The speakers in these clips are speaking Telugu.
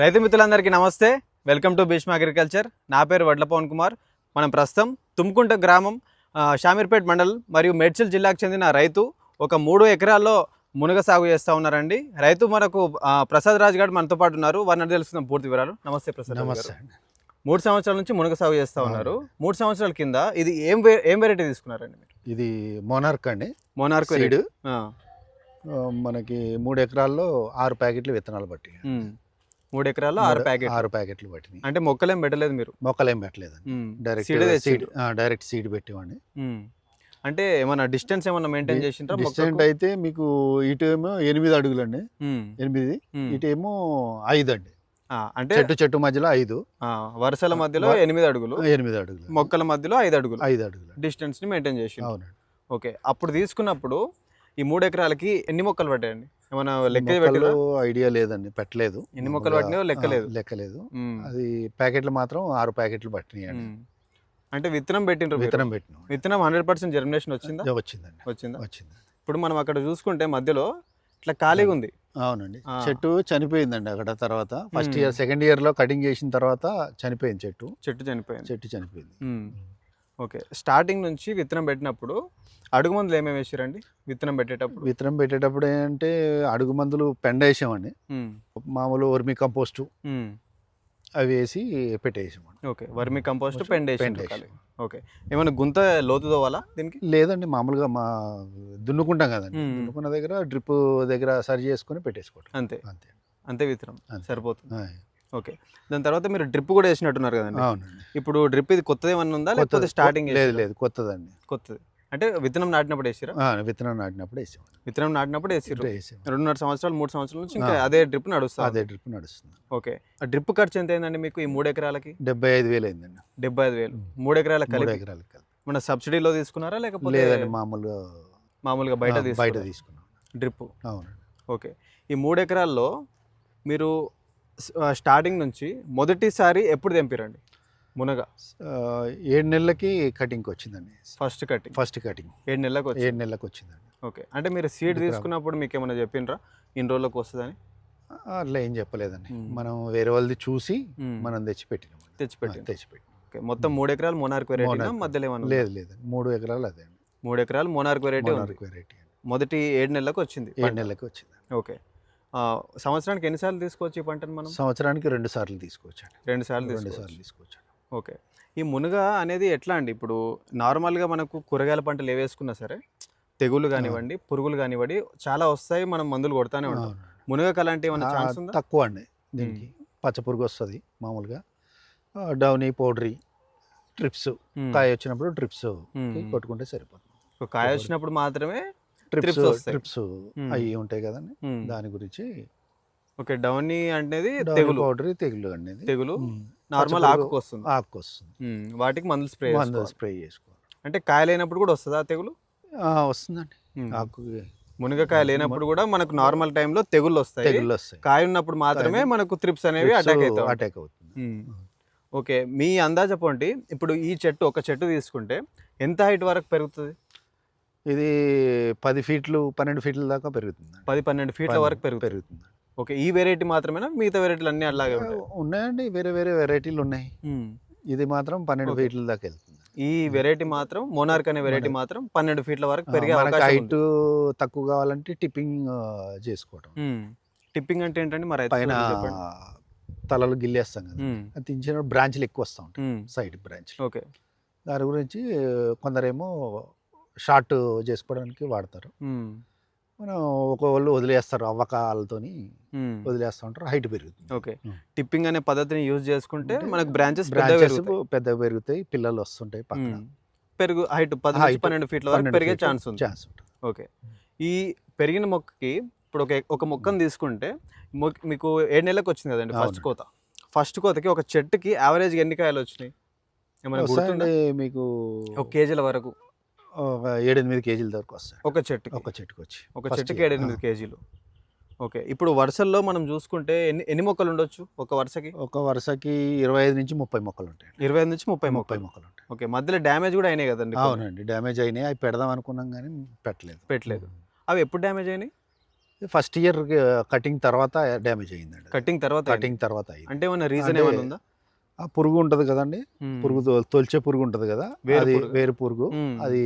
రైతు మిత్రులందరికీ నమస్తే. వెల్కమ్ టు భీష్మ అగ్రికల్చర్ నా పేరు వడ్ల పవన్ కుమార్. మనం ప్రస్తుతం తుమ్కుంట గ్రామం షామీర్పేట్ మండల్ మరియు మేడ్చల్ జిల్లాకు చెందిన రైతు ఒక మూడు ఎకరాల్లో మునగ సాగు చేస్తూ ఉన్నారండి. రైతు మనకు ప్రసాద్ రాజ్ గారు మనతో పాటు ఉన్నారు. వారిని తెలుసుకుందాం పూర్తి వివరాలు. నమస్తే ప్రసాద్ నమస్తే మూడు సంవత్సరాల నుంచి మునగ సాగు చేస్తూ ఉన్నారు. మూడు సంవత్సరాల కింద ఇది ఏం ఏం వెరైటీ తీసుకున్నారండి మీరు? ఇది మోనార్క్ అండి. మోనార్క్ సీడ్ మనకి మూడు ఎకరాల్లో ఆరు ప్యాకెట్లు విత్తనాలు ఉమ్. మూడు ఎకరాల్లో ఆరు ప్యాకెట్ ఆరు ప్యాకెట్లు పట్టినాయి. అంటే మొక్కలేం పెట్టలేదు మీరు? మొక్కలేం పెట్టలేదండి. ఉమ్. డైరెక్ట్ సీడే. డైరెక్ట్ సీడ్ పెట్టేవాడిని. అంటే ఏమన్నా డిస్టెన్స్ ఏమన్నా మెయింటైన్ చేసిండ్రా డిస్టెంట్? అయితే మీకు ఇటు ఏమో ఎనిమిది అడుగులండి. ఎనిమిది. ఇటు ఏమో ఐదు అండి అంటే చెట్టు చెట్టు మధ్యలో ఐదు. వరుసల మధ్యలో ఎనిమిది అడుగులు ఎనిమిది అడుగులు. మొక్కల మధ్యలో ఐదు అడుగులు. ఐదు అడుగులు. డిస్టెన్స్ని మెయింటైన్ చేసి అవునండి. ఓకే అప్పుడు తీసుకున్నప్పుడు ఈ మూడు ఎకరాలకి ఎన్ని మొక్కలు పట్టాయండి ఏమైనా లెక్క పెట్టిరా ఐడియా లేదండి పెట్టలేదు. ఎన్ని మొక్కలు పట్టినాయో లెక్కలేదు. లెక్కలేదు. అది ప్యాకెట్లు మాత్రం ఆరు ప్యాకెట్లు పట్టినాయి అండి ఉమ్. అంటే విత్తనం మీరు. విత్తనం పెట్టినాం. విత్తనం హండ్రెడ్ పర్సెంట్ జర్మినేషన్ వచ్చిందా? వచ్చిందండి. వచ్చిందా? వచ్చింది. ఇప్పుడు మనం అక్కడ చూసుకుంటే మధ్యలో ఇట్లా ఖాళీగా ఉంది. అవునండి. చెట్టు చనిపోయిందండి అక్కడ తర్వాత. ఫస్ట్. ఇయర్ సెకండ్ ఇయర్లో కటింగ్ చేసిన తర్వాత చనిపోయింది చెట్టు. చెట్టు చనిపోయింది. చెట్టు చనిపోయింది. ఓకే. స్టార్టింగ్ నుంచి విత్తనం పెట్టినప్పుడు అడుగు మందులు ఏమేమి వేసారండి? విత్తనం పెట్టేటప్పుడు? విత్తనం పెట్టేటప్పుడు ఏంటంటే అడుగు మందులు పెండ వేసామండి. మామూలు వర్మి కంపోస్ట్. అవి వేసి పెట్టేసామండి ఓకే వర్మి కంపోస్ట్ పెండేషన్ పెండేసాం. ఓకే ఏమైనా గుంత లోతు తోవాలా దీనికి? లేదండి మామూలుగా మా దున్నుకుంటాం కదండి. మ్మ్. దున్నుకున్న దగ్గర డ్రిప్ దగ్గర సరి చేసుకొని పెట్టేసుకోవటం. అంతే. అంతే. అంతే విత్తనం అంతే. సరిపోతుంది. ఓకే దాని తర్వాత మీరు డ్రిప్ కూడా వేసినట్టున్నారు కదండి. అవునండి. ఇప్పుడు డ్రిప్ ఇది కొత్తది ఏమన్నా ఉందా? లేకపోతే కొత్తది. స్టార్టింగ్ లేదు లేదు కొత్తదండి. కొత్తది. అంటే విత్తనం నాటినప్పుడు వేసిరా? విత్తనం నాటినప్పుడు వేసామండి విత్తనం నాటినప్పుడు వేసిర్రు. వేసాం రెండున్నర సంవత్సరాలు మూడు సంవత్సరాల నుంచి ఇంకా. అదే డ్రిప్ నడుస్తుంది అదే డ్రిప్ నడుస్తుంది. ఓకే. ఆ డ్రిప్ ఖర్చు ఎంత అయిందండి మీకు ఈ మూడు ఎకరాలకి? డెబ్బై ఐదు వేలు అయిందండి. డెబ్బై ఐదు వేలు. మూడు ఎకరాల కలిపి. ఎకరాలకి కలిపి. మన సబ్సిడీలో తీసుకున్నారా లేకపోతే లేదండి మామూలుగా మామూలుగా బయట బయట తీసుకున్నాం. డ్రిప్. అవునండి. ఓకే. ఈ మూడు ఎకరాల్లో మీరు స్టార్టింగ్ నుంచి మొదటిసారి ఎప్పుడు తెంపిరండి? మునగ? ఏడు నెలలకి కటింగ్కి వచ్చిందండి ఫస్ట్ కటింగ్. First cutting. ఏడు నెలలకు ఏడు నెలలకు వచ్చిందండి. ఓకే. అంటే మీరు సీడ్ తీసుకున్నప్పుడు మీకు ఏమైనా చెప్పిండ్రా ఇన్ని రోజులకు వస్తుందని? అట్లా ఏం చెప్పలేదండి. మనం వేరే వాళ్ళది చూసి. మనం తెచ్చిపెట్టినాం. తెచ్చిపెట్టి తెచ్చిపెట్టి ఓకే. మొత్తం మూడు ఎకరాలు మోనార్క్ వెరైటీ. మధ్యలో ఏమన్నా? లేదు లేదు. మూడు ఎకరాలు అదే అండి. మూడు ఎకరాలు మోనార్క్ వెరైటీ మోనార్క్ వెరైటీ మొదటి ఏడు నెలలకు వచ్చింది ఏడు. నెలలకు వచ్చింది. ఓకే. సంవత్సరానికి ఎన్నిసార్లు తీసుకోవచ్చు ఈ పంటను మనం? సంవత్సరానికి రెండు సార్లు తీసుకోవచ్చండి. రెండు సార్లు రెండు తీసుకోవచ్చు. సార్లు తీసుకోవచ్చండి ఓకే ఈ మునగ అనేది ఎట్లా అండి ఇప్పుడు నార్మల్గా మనకు కూరగాయల పంటలు ఏ వేసుకున్నా సరే తెగులు కానివ్వండి పురుగులు కానివ్వండి చాలా వస్తాయి మనం మందులు కొడతానే ఉంటాం. మునగకు అలాంటి ఏమైనా ఆ, ఛాన్స్ ఉందా తక్కువ అండి దీనికి పచ్చ పురుగు వస్తుంది మామూలుగా డౌనీ పౌడరీ ట్రిప్స్. కాయ వచ్చినప్పుడు ట్రిప్స్. కొట్టుకుంటే సరిపోతుంది కాయ వచ్చినప్పుడు మాత్రమే ట్రిప్స్. ట్రిప్స్. అవి ఉంటాయి కదండి. దాని గురించి ఓకే డౌనీ అనేది తెగులు. పౌడర్ తెగులు అనేది. తెగులు. నార్మల్ ఆకుకు పురుగు వస్తుంది. ఆకు వస్తుంది. వాటికి మందులు స్ప్రే మందు చేసుకోవాలి. స్ప్రే చేసుకోవాలి. అంటే కాయ లేనప్పుడు కూడా వస్తుందా తెగులు? వస్తుందండి. ఆకు మునగకాయ లేనప్పుడు కూడా మనకు నార్మల్ టైంలో తెగుళ్ళు వస్తాయి. తెగులు వస్తాయి కాయ ఉన్నప్పుడు మాత్రమే మనకు త్రిప్స్ అనేవి అటాక్ అవుతాయి. అటాక్ అవుతుంది. ఓకే మీ అందాజ చెప్పండి ఇప్పుడు ఈ చెట్టు ఒక చెట్టు తీసుకుంటే ఎంత హైట్ వరకు పెరుగుతుంది? ఇది పది ఫీట్లు పన్నెండు ఫీట్ల దాకా పెరుగుతుంది పది పన్నెండు ఫీట్ల వరకు పెరుగుతుంది. పెరుగుతుంది. ఓకే ఈ వెరైటీ మాత్రమేనా? మిగతా వెరైటీలు అన్నీ అలాగే ఉన్నాయండి వేరే వేరే వెరైటీలు ఉన్నాయి. ఇది మాత్రం పన్నెండు. ఫీట్ల దాకా వెళ్తుంది. ఈ వెరైటీ మాత్రం మోనార్క్ అనే వెరైటీ. మాత్రం పన్నెండు ఫీట్ల వరకు పెరిగే హైట్ తక్కువ కావాలంటే టిప్పింగ్ చేసుకోవటం. టిప్పింగ్ అంటే ఏంటంటే మరి పైన. తలలు గిల్లేస్తాం కదా. అది తించిన బ్రాంచ్లు ఎక్కువ వస్తూ ఉంటాయి. Side branch okay. దాని గురించి కొందరేమో షార్ట్ చేసుకోవడానికి వాడతారు. మనం ఒకళ్ళు వదిలేస్తారు అవ్వకాలతోని. వదిలేస్తూ ఉంటారు హైట్ పెరుగుతుంది. ఓకే. టిప్పింగ్ అనే పద్ధతిని యూజ్ చేసుకుంటే మనకు బ్రాంచెస్ బ్రాంచెస్ పెద్దగా పెరుగుతాయి పిల్లలు వస్తుంటాయి పక్కన. పెరుగు హైట్ పది పన్నెండు ఫీట్ల వరకు పెరిగే ఛాన్స్ ఉంది. ఛాన్స్ ఉంటుంది. ఓకే. ఈ పెరిగిన మొక్కకి ఇప్పుడు ఒక ఒక మొక్కను తీసుకుంటే మొక్- ఏడు నెలలకు వచ్చింది కదండి ఫస్ట్. కోత. ఫస్ట్ కోతకి ఒక చెట్టుకి యావరేజ్ ఎన్ని కాయలు వచ్చినాయి? ఏమైనా మీకు ఒక కేజీల వరకు. ఒక ఏడెనిమిది కేజీల వరకు వస్తాయి. ఒక చెట్టుకి. ఒక చెట్టుకు వచ్చి ఒక చెట్టుకి. ఏడెనిమిది కేజీలు. ఓకే. ఇప్పుడు వరుసల్లో మనం చూసుకుంటే ఎన్ని ఎన్ని మొక్కలు ఉండొచ్చు ఒక వరుసకి? ఒక వరుసకి ఇరవై ఐదు నుంచి ముప్పై మొక్కలు ఉంటాయి ఇరవై ఐదు నుంచి ముప్పై ముప్పై మొక్కలు. ఉంటాయి. ఓకే. మధ్యలో డ్యామేజ్ కూడా అయినాయి కదండి. అవునండి. డ్యామేజ్ అయినాయి. అవి పెడదాం అనుకున్నాం కానీ పెట్టలేదు. పెట్టలేదు. అవి ఎప్పుడు డ్యామేజ్ అయినాయి? ఫస్ట్ ఇయర్ కటింగ్ తర్వాత డ్యామేజ్ అయిందండి కటింగ్ తర్వాత. కటింగ్ తర్వాత అంటే ఏమన్నా రీజన్ ఏమైనా ఉందా? ఆ పురుగు ఉంటది కదండి. పురుగు తొలిచే పురుగు ఉంటది కదా వేరు అది పురుగు. వేరు పురుగు. అది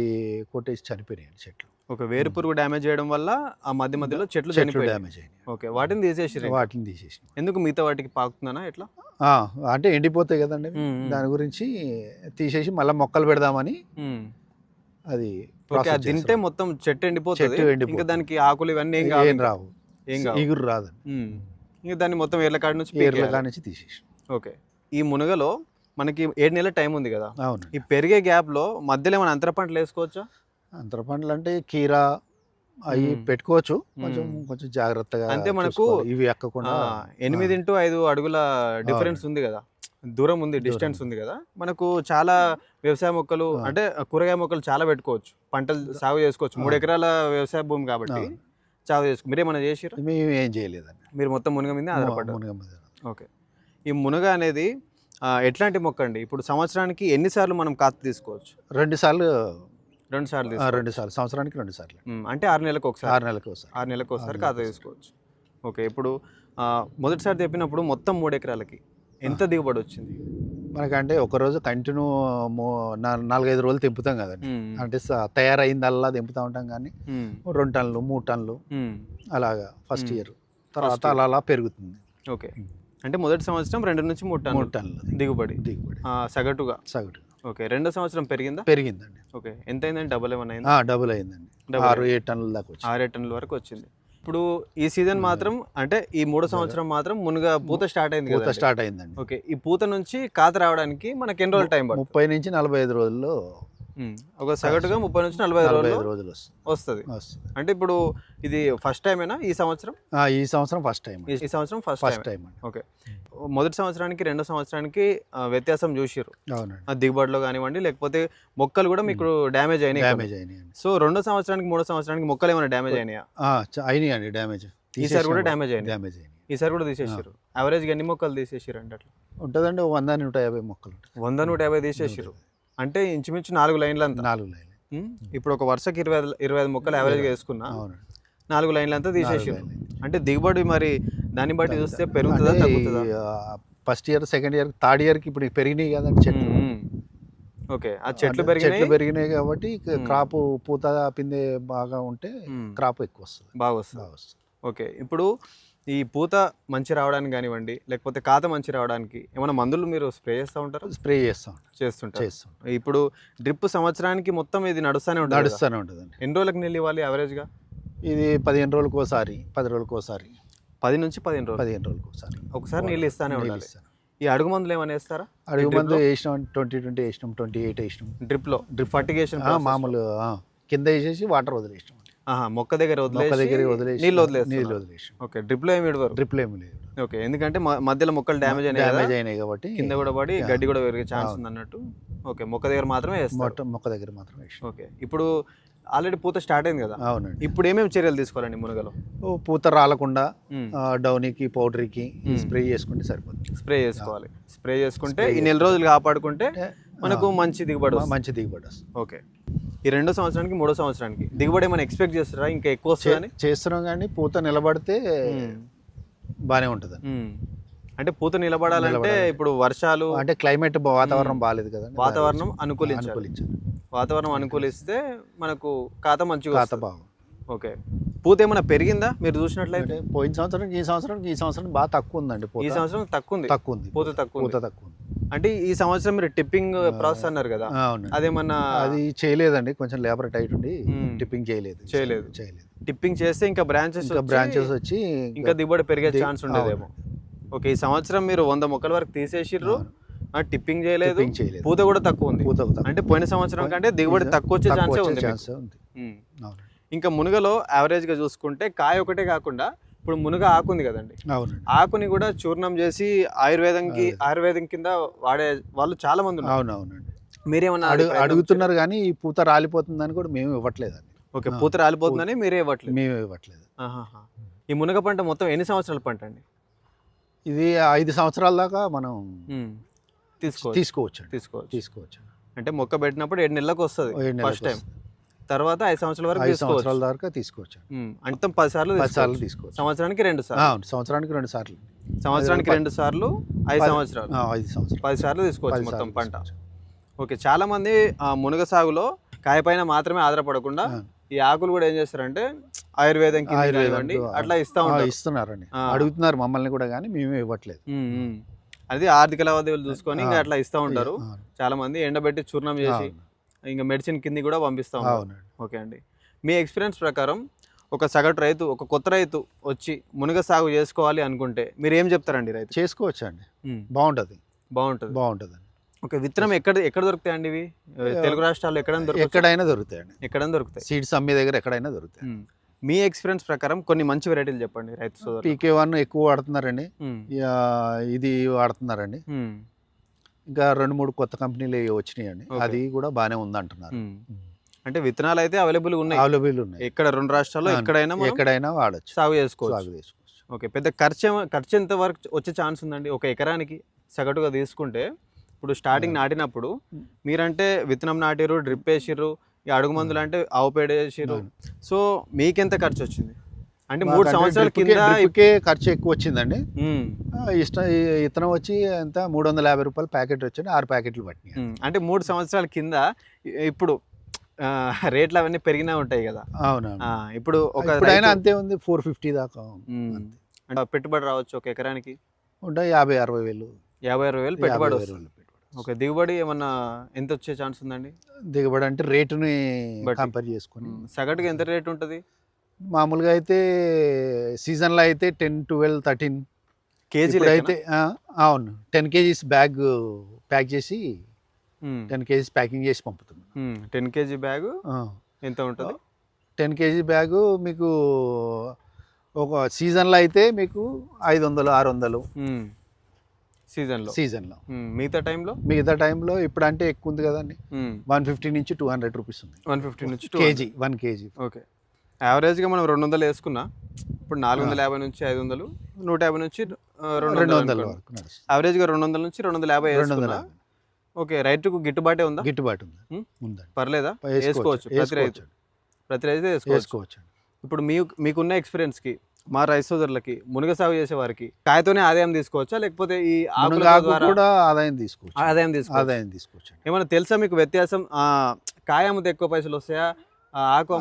కొట్టేసి చనిపోయినాయి చెట్లు ఒక వేరు పురుగు డ్యామేజ్ చేయడం వల్ల ఆ మధ్య మధ్యలో చెట్లు చెట్లు డ్యామేజ్ అయినాయి ఓకే వాటిని తీసేసి వాటిని తీసేసి ఎందుకు మిగతా వాటికి పాకుతుందనా ఎట్లా అంటే ఎండిపోతాయి కదండి. దాని గురించి తీసేసి మళ్ళీ మొక్కలు పెడదామని. అది ఓకే తింటే. మొత్తం చెట్టు ఎండిపోతుంది చెట్టు ఎండిపోతుంది. ఇంకా దానికి ఆకులు ఇవన్నీ ఏం. రావు ఏం కావు ఇగురు రాదు. ఇంకా దాన్ని మొత్తం ఏర్ల కాడి నుంచి ఏర్ల పీకేయాలి. కానించి తీసేసి ఓకే ఈ మునగలో మనకి ఏడు నెలల టైం ఉంది కదా. అవును. ఈ పెరిగే గ్యాప్లో మధ్యలో ఏమైనా అంతర పంటలు వేసుకోవచ్చా? అంతర పంటలు అంటే కీరా అవి. పెట్టుకోవచ్చు. కొంచెం. కొంచెం జాగ్రత్తగా అంటే మనకు. ఇవి ఎక్కకుండా ఎనిమిది ఇంటూ ఐదు అడుగుల డిఫరెన్స్ ఉంది కదా. దూరం ఉంది డిస్టెన్స్ ఉంది. కదా. మనకు చాలా వ్యవసాయ మొక్కలు. అంటే కూరగాయ మొక్కలు చాలా పెట్టుకోవచ్చు. పంటలు సాగు చేసుకోవచ్చు. మూడు. ఎకరాల వ్యవసాయ భూమి కాబట్టి. సాగు చేసుకో మీరేమైనా చేసిరా మేము ఏం చేయలేదండి. మీరు మొత్తం మునగ మీద ఆధారపడ్డారు. ఓకే. ఈ మునగ అనేది ఎట్లాంటి మొక్క అండి? ఇప్పుడు సంవత్సరానికి ఎన్నిసార్లు మనం కాత తీసుకోవచ్చు? రెండు సార్లు రెండు సార్లు. రెండు సార్లు. సంవత్సరానికి రెండు సార్లు. అంటే ఆరు నెలలకు ఒకసారి. ఆరు నెలలకు ఒకసారి. ఆరు నెలలకు ఒకసారి ఖాతా తీసుకోవచ్చు. ఓకే ఇప్పుడు మొదటిసారి చెప్పినప్పుడు మొత్తం మూడు ఎకరాలకి ఎంత దిగుబడి వచ్చింది? మనకంటే ఒక రోజు కంటిన్యూ నాలుగైదు రోజులు తెంపుతాం కదండి. అంటే తయారైందల్లా తెంపుతా ఉంటాం కానీ రెండు టన్నులు మూడు టన్నులు అలాగా ఫస్ట్. ఇయర్. తర్వాత. అలా అలా పెరుగుతుంది. ఓకే. అంటే మొదటి సంవత్సరం రెండు నుంచి మూడు మూడు టన్నులు టన్నులు దిగుబడి. దిగుబడి. సగటుగా. సగటు ఓకే రెండో సంవత్సరం పెరిగిందా? పెరిగిందండి. ఓకే ఎంత అయిందండి డబల్ ఏమైనా అయిందా? డబుల్ అయిందండి. ఆరు ఏడు టన్నుల దాకా వచ్చింది. ఆరేడు టన్నుల వరకు వచ్చింది. ఇప్పుడు ఈ సీజన్ మాత్రం అంటే ఈ మూడో సంవత్సరం మాత్రం మునుగా పూత స్టార్ట్ అయింది పూత స్టార్ట్ అయిందండి. ఓకే ఈ పూత నుంచి కాత రావడానికి మనకి ఎన్ని రోజులు టైం ముప్పై నుంచి నలభై ఐదు రోజుల్లో ఒక సగటుగా ముప్పై నుంచి నలభై ఐదు రోజులు వస్తుంది. అంటే ఇప్పుడు ఇది ఫస్ట్ టైమేనా ఈ సంవత్సరం? ఈ సంవత్సరం ఫస్ట్ టైం ఈ సంవత్సరం ఫస్ట్ ఫస్ట్ టైం అండి. ఓకే. మొదటి సంవత్సరానికి రెండో సంవత్సరానికి వ్యత్యాసం ఆ దిగుబడిలో కానివ్వండి లేకపోతే మొక్కలు కూడా మీకు డ్యామేజ్ అయినాయి. డ్యామేజ్ అయినాయండి సో రెండో సంవత్సరానికి మూడో సంవత్సరానికి మొక్కలు ఏమైనా డ్యామేజ్ అయినాయా? ఆ, చ- అయినాయండి డ్యామేజ్. ఈసారి కూడా డ్యామేజ్ అయినాయి. డ్యామేజ్ అయినాయి. ఈసారి కూడా తీసేసారు యావరేజ్గా ఎన్ని మొక్కలు తీసేసారు అంటే అట్లా? ఉంటుందండి వంద నూట యాభై మొక్కలు. వంద నూట యాభై తీసేసారు అంటే ఇంచుమించు నాలుగు లైన్లు అంతా నాలుగు లైన్లు. ఇప్పుడు ఒక వరుసకి ఇరవై ఇరవై ఐదు మొక్కలు యావరేజ్గా వేసుకున్నా అవునండి. నాలుగు లైన్లు అంతా లైన్లు. అంటే దిగుబడి మరి దాన్ని బట్టి చూస్తే పెరుగుతుందా తగ్గుతుందా? First year second year third ఇయర్కి ఇప్పుడు పెరిగినాయి కదండి చెట్లు. ఓకే ఆ చెట్లు పెరిగినాయి? చెట్లు పెరిగినాయి కాబట్టి. క్రాప్ పూత పిందే బాగా ఉంటే క్రాప్ ఎక్కువ వస్తుంది. బాగా వస్తుంది. బాగా వస్తుంది. ఓకే ఇప్పుడు ఈ పూత మంచి రావడానికి కానివ్వండి లేకపోతే కాత మంచి రావడానికి ఏమైనా మందులు మీరు స్ప్రే చేస్తూ ఉంటారా? స్ప్రే చేస్తాం చేస్తుంటారు? చేస్తాం ఇప్పుడు డ్రిప్ సంవత్సరానికి మొత్తం ఇది నడుస్తూనే ఉంటుంది? నడుస్తూనే ఉంటుందండి. ఎన్ని రోజులకు నీళ్ళు ఇవ్వాలి యావరేజ్గా ఇది పదిహేను రోజులకు ఒకసారి పది రోజులకు ఒకసారి. పది నుంచి పదిహేను రోజులు? పదిహేను రోజులకు ఒకసారి. ఒకసారి నీళ్ళు ఇస్తానే ఉండాలి. ఈ అడుగు మందులు ఏమైనా వేస్తారా? అడుగు మందు? వేసినాం ట్వంటీ ట్వంటీ వేసినాం ట్వంటీ ఎయిట్ వేసినాం. డ్రిప్లో? డ్రిప్ ఫర్టిగేషన్ మామూలు కింద వేసేసి వాటర్ వదిలేసినాం. మొక్క దగ్గర మొక్క దగ్గర వదిలేసి నీళ్ళు నీళ్ళు వదిలేసాం. ఓకే ఏమి విడవరు డ్రిప్లు ఏమి లేదు ఓకే ఎందుకంటే మధ్యలో మొక్కలు డ్యామేజ్ అయినాయి డ్యామేజ్ అయినాయి కాబట్టి కింద కూడా పడి. గడ్డి కూడా పెరిగే ఛాన్స్. ఉంది అన్నట్టు ఓకే మొక్క దగ్గర మాత్రమే మొక్క దగ్గర మాత్రం వేసాం ఓకే ఇప్పుడు ఆల్రెడీ పూత స్టార్ట్ అయింది కదా. అవునండి. ఇప్పుడు ఏమేమి చర్యలు తీసుకోవాలండి మునగలో? ఓ పూత రాలకుండా డౌనీకి పౌడరీకి. స్ప్రే చేసుకుంటే సరిపోతుంది. స్ప్రే చేసుకోవాలి. స్ప్రే చేసుకుంటే ఈ నెల రోజులు కాపాడుకుంటే మనకు మంచి దిగుబడి మంచి దిగుబడి వస్తుంది. ఓకే. ఈ రెండో సంవత్సరానికి మూడో సంవత్సరానికి. దిగుబడి ఏమైనా ఎక్స్పెక్ట్ చేస్తారా? ఇంకా ఎక్కువ వస్తుందని? చేస్తున్నాం కానీ పూత నిలబడితే బాగానే ఉంటుంది. అంటే పూత నిలబడాలంటే నిలబడాలి. ఇప్పుడు వర్షాలు అంటే క్లైమేట్ వాతావరణం బాగాలేదు కదండి. వాతావరణం అనుకూలించాలి. వాతావరణం అనుకూలిస్తే మనకు ఖాతా మంచిగా ఖాత. బాగా ఓకే. పూత ఏమైనా పెరిగిందా? మీరు చూసినట్లయితే? పోయిన సంవత్సరం ఈ సంవత్సరం ఈ సంవత్సరం బాగా తక్కువ ఉందండి ఈ సంవత్సరం తక్కువ ఉంది. తక్కువ ఉంది పూత తక్కువ పూత. తక్కువ ఉంది. అంటే ఈ సంవత్సరం మీరు టిప్పింగ్ ప్రాసెస్ అన్నారు కదా. అవునండి. అదేమన్నా అది చేయలేదండి కొంచెం లేబర్ టైట్ ఉండి. టిప్పింగ్ చేయలేదు. చేయలేదు. చేయలేదు. టిప్పింగ్ చేస్తే ఇంకా బ్రాంచెస్ బ్రాంచెస్ వచ్చి ఇంకా దిగుబడి పెరిగే ఛాన్స్ ఉండేదేమో. ఓకే ఈ సంవత్సరం మీరు వంద మొక్కల వరకు తీసేసిర్రు. టిప్పింగ్ చేయలేదు. పూత కూడా తక్కువ ఉంది. పూత. అంటే పోయిన సంవత్సరం కంటే దిగుబడి తక్కువ వచ్చే ఛాన్సే ఉంది ఇంకా మునుగలో యావరేజ్గా చూసుకుంటే కాయ ఒకటే కాకుండా ఇప్పుడు మునుగ ఆకు ఉంది కదండి. అవునండి. ఆకుని కూడా చూర్ణం చేసి ఆయుర్వేదంకి ఆయుర్వేదం కింద వాడే వాళ్ళు చాలా మంది అవునవునండి. మీరేమన్నా అడుగు అడుగుతున్నారు కానీ ఈ పూత రాలిపోతుందని కూడా మేము ఇవ్వట్లేదండి? ఓకే పూత రాలిపోతుందని మీరే ఇవ్వట్లేదు. మేము ఇవ్వట్లేదు. ఆహాహా. ఈ మునగ పంట మొత్తం ఎన్ని సంవత్సరాల పంట అండి? ఇది ఐదు సంవత్సరాల దాకా మనం తీసుకోవచ్చు. తీసుకోవచ్చు తీసుకోవచ్చు. తీసుకోవచ్చు అంటే మొక్క పెట్టినప్పుడు ఏడు నెలలకు వస్తుంది. First time. తర్వాత ఐదు సంవత్సరాల వరకు ఐదు సంవత్సరాల దాకా తీసుకోవచ్చు అంటే పది సార్లు పది సార్లు తీసుకోవచ్చు. సంవత్సరానికి రెండు సార్లు సంవత్సరానికి రెండు సార్లు సంవత్సరానికి రెండు సార్లు ఐదు సంవత్సరాలు ఐదు సంవత్సరాలు పది సార్లు తీసుకోవచ్చు మొత్తం పంట. ఓకే చాలా మంది ఆ, మునగ సాగులో కాయ పైన మాత్రమే ఆధారపడకుండా. ఈ ఆకులు కూడా ఏం చేస్తారంటే ఆయుర్వేదం కింద ఆయుర్వేదం అట్లా ఇస్తా ఇస్తున్నారండి. అడుగుతున్నారు మమ్మల్ని కూడా కానీ మేమే ఇవ్వట్లేదు. అది ఆర్థిక లావాదేవీలు చూసుకొని ఇంకా. అట్లా ఇస్తా ఉంటారు చాలా మంది ఎండబెట్టి చూర్ణం చేసి. ఇంకా మెడిసిన్ కింద కూడా పంపిస్తా ఓకే అండి. మీ ఎక్స్పీరియన్స్ ప్రకారం ఒక సగటు రైతు ఒక కొత్త రైతు వచ్చి మునగ సాగు చేసుకోవాలి అనుకుంటే మీరు ఏం చెప్తారండి రైతు? చేసుకోవచ్చు అండి బాగుంటుంది. బాగుంటుంది. బాగుంటుంది ఓకే విత్తనం ఎక్కడ ఎక్కడ దొరుకుతాయండి ఇవి? తెలుగు రాష్ట్రాల్లో ఎక్కడ దొరుకుతాయి? ఎక్కడైనా దొరుకుతాయండి. ఎక్కడ దొరుకుతాయి? సీడ్స్ అమ్మే దగ్గర ఎక్కడైనా దొరుకుతాయి. మీ ఎక్స్పీరియన్స్ ప్రకారం కొన్ని మంచి వెరైటీలు చెప్పండి రైతు టీకే వన్ ఎక్కువ వాడుతున్నారండి. ఇది వాడుతున్నారండి. ఇంకా రెండు మూడు కొత్త కంపెనీలు వచ్చినాయండి. Okay. అది కూడా బాగానే ఉంది అంటున్నారు అంటే విత్తనాలు అయితే అవైలబుల్ ఉన్నాయి. అవైలబుల్ ఉన్నాయి. ఎక్కడ రెండు రాష్ట్రాల్లో. ఎక్కడైనా ఎక్కడైనా వాడచ్చు. సాగు చేసుకోవచ్చు. సాగు చేసుకోవచ్చు. ఓకే. పెద్ద ఖర్చు ఖర్చు ఎంత వరకు వచ్చే ఛాన్స్ ఉందండి? ఒక ఎకరానికి సగటుగా తీసుకుంటే ఇప్పుడు స్టార్టింగ్ నాటినప్పుడు. మీరంటే విత్తనం నాటిరు డ్రిప్ వేసిర్రు ఈ అడుగు మందులు అంటే ఆవు పేడ వేసిర్రు. సో మీకెంత ఖర్చు వచ్చింది అంటే మూడు సంవత్సరాల కింద ఖర్చు ఎక్కువ వచ్చిందండి. ఇష్టం ఇతనం వచ్చి ఎంత? మూడు వందల యాభై రూపాయలు ప్యాకెట్ వచ్చింది ఆరు ప్యాకెట్లు పట్టినాయి. అంటే మూడు సంవత్సరాల కింద ఇప్పుడు రేట్లు అవన్నీ పెరిగినా ఉంటాయి కదా. అవునవును. ఆ, ఇప్పుడు ఒక అంతే ఉంది. ఫోర్ ఫిఫ్టీ దాకా. అంటే పెట్టుబడి రావచ్చు ఒక ఎకరానికి? ఉంటాయి యాభై అరవై వేలు. యాభై అరవై వేలు పెట్టుబడి ఓకే దిగుబడి ఏమన్నా ఎంత వచ్చే ఛాన్స్ ఉందండి? దిగుబడి అంటే రేటుని. కంపేర్ చేసుకొని. సగటుగా ఎంత రేట్ ఉంటుంది? మామూలుగా అయితే సీజన్లో అయితే టెన్ ట్వెల్వ్ థర్టీన్ కేజీ అయితే అవును. టెన్ కేజీస్ బ్యాగ్ ప్యాక్ చేసి టెన్ కేజీస్ ప్యాకింగ్ చేసి పంపుతున్నాం. టెన్ కేజీ బ్యాగ్ ఎంత ఉంటుంది? టెన్ కేజీ బ్యాగు మీకు ఒక సీజన్లో అయితే మీకు ఐదు వందలు ఆరు వందలు సీజన్లో. సీజన్లో మిగతా టైంలో? మిగతా టైంలో ఇప్పుడు అంటే ఎక్కువ ఉంది కదండి. వన్ ఫిఫ్టీ నుంచి టూ హండ్రెడ్ రూపీస్ ఉంది. వన్ ఫిఫ్టీ నుంచి కేజీ వన్ కేజీ. ఓకే. యావరేజ్గా మనం రెండు వందలు వేసుకున్నా ఇప్పుడు నాలుగు వందల యాభై నుంచి ఐదు వందలు నూట యాభై నుంచి రెండు రెండు వందలు యావరేజ్గా రెండు వందల నుంచి రెండు వందల యాభై రెండు వందల ఓకే రైతుకు గిట్టుబాటే ఉందా? గిట్టుబాటు ఉంది. పర్లేదా? వేసుకోవచ్చు. ప్రతి రైతు. ప్రతి రైతు వేసుకోవచ్చు. ఇప్పుడు మీ మీకున్న ఎక్స్పీరియన్స్కి మా రైతు సోదరులకి మునగ సాగు చేసే వారికి కాయతోనే ఆదాయం తీసుకోవచ్చా? లేకపోతే ఈ కూడా ఆదాయం తీసుకోవచ్చు. ఆదాయం తీసుకోవచ్చు. ఆదాయం తీసుకోవచ్చు. ఏమైనా తెలుసా మీకు వ్యత్యాసం? కాయ అమ్మితే ఎక్కువ పైసలు వస్తాయా?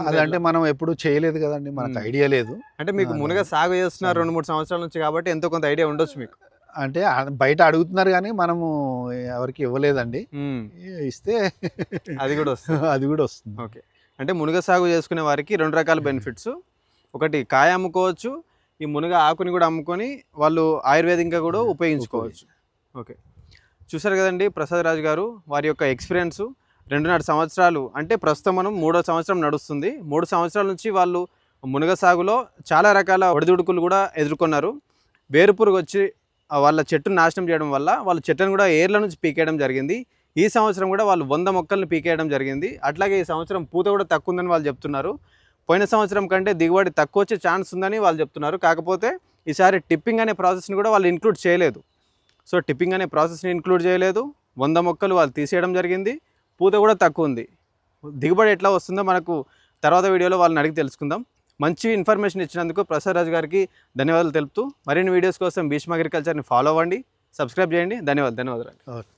అదంటే? మనం ఎప్పుడు చేయలేదు కదండి మనకు. ఐడియా లేదు. అంటే మీకు మునగ సాగు చేస్తున్నారు. రెండు మూడు సంవత్సరాల నుంచి కాబట్టి ఎంతో కొంత ఐడియా ఉండొచ్చు మీకు. అంటే బయట అడుగుతున్నారు కానీ మనము ఎవరికి ఇవ్వలేదండి. ఇస్తే అది కూడా వస్తుంది. అది కూడా వస్తుంది. ఓకే. అంటే మునగ సాగు చేసుకునే వారికి రెండు రకాల బెనిఫిట్స్. ఒకటి కాయ అమ్ముకోవచ్చు ఈ మునగ ఆకుని కూడా అమ్ముకొని వాళ్ళు ఆయుర్వేదికంగా కూడా ఉపయోగించుకోవచ్చు. ఓకే. చూసారు కదండి ప్రసాద్ రాజు గారు వారి యొక్క ఎక్స్పీరియన్స్. రెండున్నర సంవత్సరాలు అంటే ప్రస్తుతం మనం మూడో సంవత్సరం నడుస్తుంది. మూడు సంవత్సరాల నుంచి వాళ్ళు మునగ సాగులో చాలా రకాల ఒడిదుడుకులు కూడా ఎదుర్కొన్నారు. వేరుపురుగు వచ్చి వాళ్ళ చెట్టును నాశనం చేయడం వల్ల వాళ్ళ చెట్టును కూడా ఏర్ల నుంచి పీకేయడం జరిగింది. ఈ సంవత్సరం కూడా వాళ్ళు వంద మొక్కలను పీకేయడం జరిగింది. అట్లాగే ఈ సంవత్సరం పూత కూడా తక్కువ ఉందని వాళ్ళు చెప్తున్నారు. పోయిన సంవత్సరం కంటే దిగుబడి తక్కువ వచ్చే ఛాన్స్ ఉందని వాళ్ళు చెప్తున్నారు. కాకపోతే ఈసారి టిప్పింగ్ అనే ప్రాసెస్ని కూడా వాళ్ళు ఇంక్లూడ్ చేయలేదు. సో టిప్పింగ్ అనే ప్రాసెస్ని ఇంక్లూడ్ చేయలేదు. వంద మొక్కలు వాళ్ళు తీసేయడం జరిగింది. పూత కూడా తక్కువ ఉంది దిగుబడి ఎట్లా వస్తుందో మనకు తర్వాత వీడియోలో వాళ్ళని అడిగి తెలుసుకుందాం. మంచి ఇన్ఫర్మేషన్ ఇచ్చినందుకు ప్రసాద్ రాజు గారికి ధన్యవాదాలు తెలుపుతూ మరిన్ని వీడియోస్ కోసం భీష్మ అగ్రికల్చర్ని ఫాలో అవ్వండి సబ్స్క్రైబ్ చేయండి. ధన్యవాదాలు ధన్యవాదాలు. ఓకే.